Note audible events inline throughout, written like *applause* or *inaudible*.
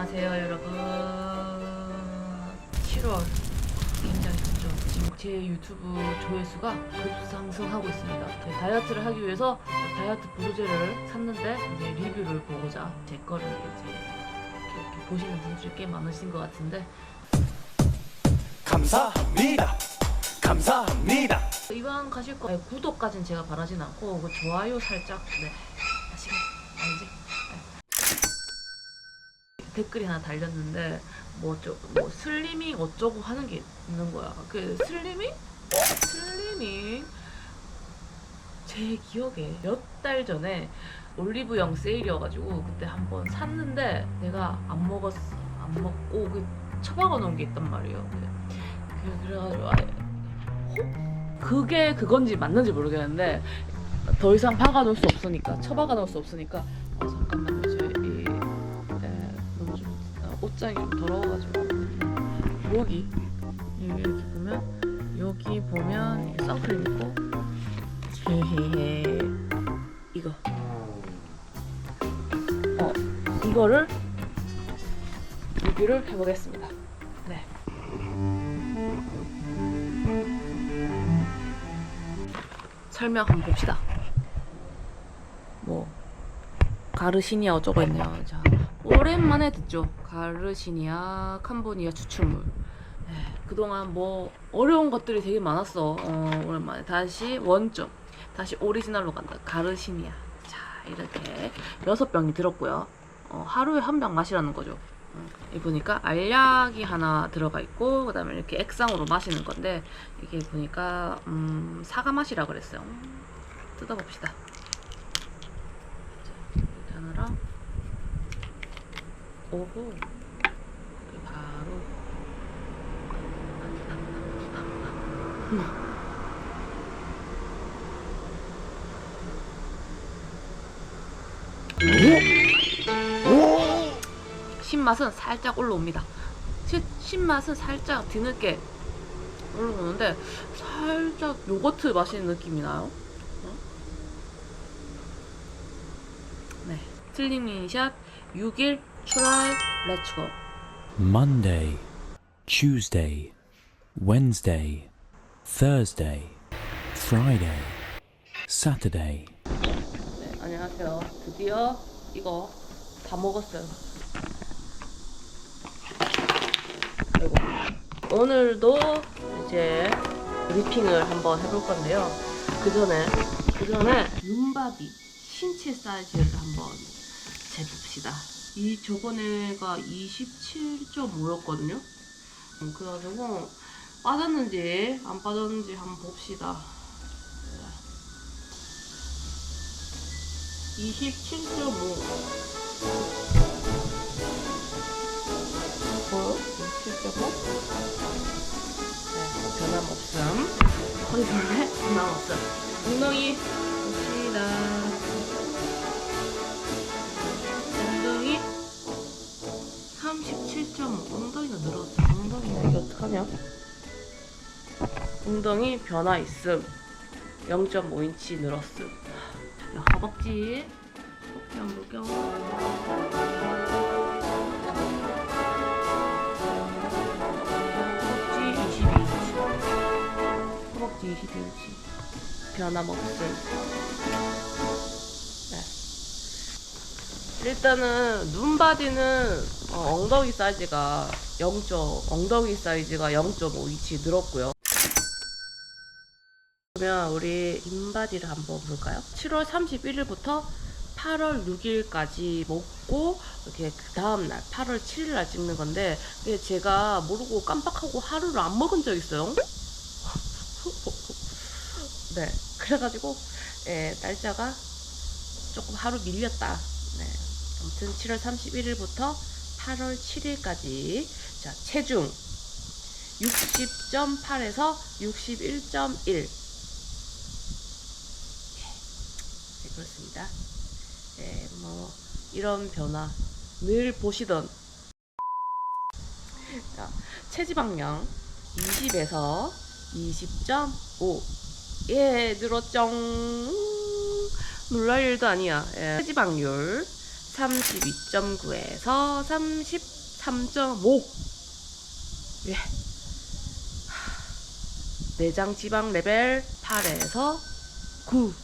안녕하세요 여러분 7월 굉장히 좋죠 지금 제 유튜브 조회수가 급상승하고 있습니다 제 다이어트를 하기 위해서 다이어트 보조제를 샀는데 이제 리뷰를 보고자 제 거를 이제 이렇게, 이렇게 보시는 분들이 꽤 많으신 것 같은데 감사합니다. 감사합니다. 이왕 가실 거 구독까지는 제가 바라진 않고 그 좋아요 살짝 네 하시면 알지? 네. 댓글이 하나 달렸는데 뭐 어쩌 뭐 슬리밍 어쩌고 하는 게 있는 거야. 그 슬리밍? 슬리밍 제 기억에 몇 달 전에 올리브영 세일이어가지고 그때 한번 샀는데 내가 안 먹었어 안 먹고 그 처박아 놓은 게 있단 말이에요. 그- 그- 그래가지고 아예 그게 그건지 맞는지 모르겠는데 더 이상 박아 놓을 수 없으니까 처박아 놓을 수 없으니까 어, 잠깐만 좀 더러워가지고. 여기 여기 이렇게 보면 여기 보면 선크림 있고 이거. 어 이거를 리뷰를 해보겠습니다. 네. 설명 한번 봅시다. 뭐 가르시니아 어쩌고 있네요. 자 오랜만에 듣죠. 가르시니아 캄보니아 추출물. 에, 그동안 뭐 어려운 것들이 되게 많았어. 어, 오랜만에 다시 원점, 다시 오리지널로 간다. 가르시니아. 자 이렇게 여섯 병이 들었고요. 어, 하루에 한 병 마시라는 거죠. 어, 이 보니까 알약이 하나 들어가 있고 그 다음에 이렇게 액상으로 마시는 건데 이게 보니까 음, 사과 맛이라 그랬어요. 음, 뜯어봅시다. 자, 이렇게 하나랑 오고 이렇게 바로 신맛은 살짝 올라옵니다. 시- 신맛은 살짝 뒤늦게 올라오는데 살짝 요거트 마시는 느낌이 나요. 어? 네, 슬링샷 6일 트라이 렛츠고. Monday, Tuesday, Wednesday, Thursday, Friday, Saturday. 네, 안녕하세요. 드디어 이거 다 먹었어요. 아이고. 오늘도 이제 리핑을 한번 해볼 건데요. 그 전에 그 전에 눈바디 신체 사이즈를 한번 재봅시다. 이 저번에가 27.5였거든요. 음, 그래가지고 빠졌는지 안 빠졌는지 한번 봅시다. 27.5 보여? 27.5? 네, 변함없음 허리둘레 변함없음 엉덩이 봅시다 37.5 엉덩이가 늘었어. 엉덩이가. 이게 어떡하냐? 엉덩이 변화 있음. 0.5인치 늘었음. 자, 허벅지. 허벅지 한번 볼게요 허벅지 22인치. 허벅지 22인치. 변함없음. 네. 일단은 눈바디는 어, 엉덩이 사이즈가 0. 엉덩이 사이즈가 0.5인치 늘었고요 그러면 우리 인바디를 한번 볼까요? 7월 31일부터 8월 6일까지 먹고 이렇게 그 다음날 8월 7일날 찍는 건데 이게 제가 모르고 깜빡하고 하루를 안 먹은 적 있어요. *laughs* 네, 그래가지고 예, 날짜가 조금 하루 밀렸다. 네, 아무튼 7월 31일부터 8월 7일까지 자 체중 60.8에서 61.1 네, 그렇습니다. 네, 뭐 이런 변화 늘 보시던 자, 체지방량 20에서 20.5 예, 늘었죠. 놀랄 일도 아니야. 예. 체지방률 32.9에서 33.5. 예. 내장 지방 레벨 8에서 9.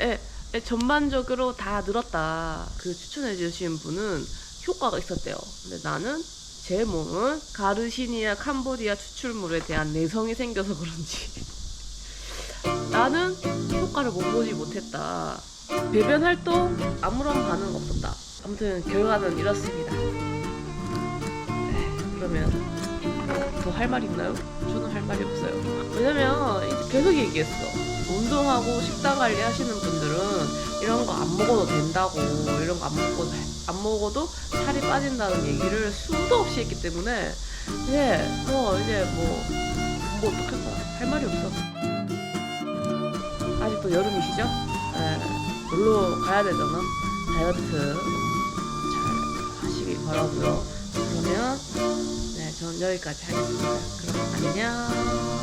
예, 예, 전반적으로 다 늘었다. 그 추천해 주신 분은 효과가 있었대요. 근데 나는 제 몸은 가르시니아 캄보디아 추출물에 대한 내성이 생겨서 그런지 나는 효과를 못 보지 못했다. 배변 활동 아무런 반응 없었다. 아무튼 결과는 이렇습니다. 네, 그러면 더 할 말 있나요? 저는 할 말이 없어요. 왜냐면 계속 얘기했어. 운동하고 식단 관리 하시는 분들은 이런 거 안 먹어도 된다고 이런 거 안 먹어도 안 먹어도 살이 빠진다는 얘기를 수도 없이 했기 때문에 이제 뭐 이제 뭐뭐 어떡할까 할 말이 없어. 아직도 여름이시죠? 네, 놀러 가야 되잖아. 다이어트 잘 하시길 바라고요. 그러면 네, 전 여기까지 하겠습니다. 그럼 안녕.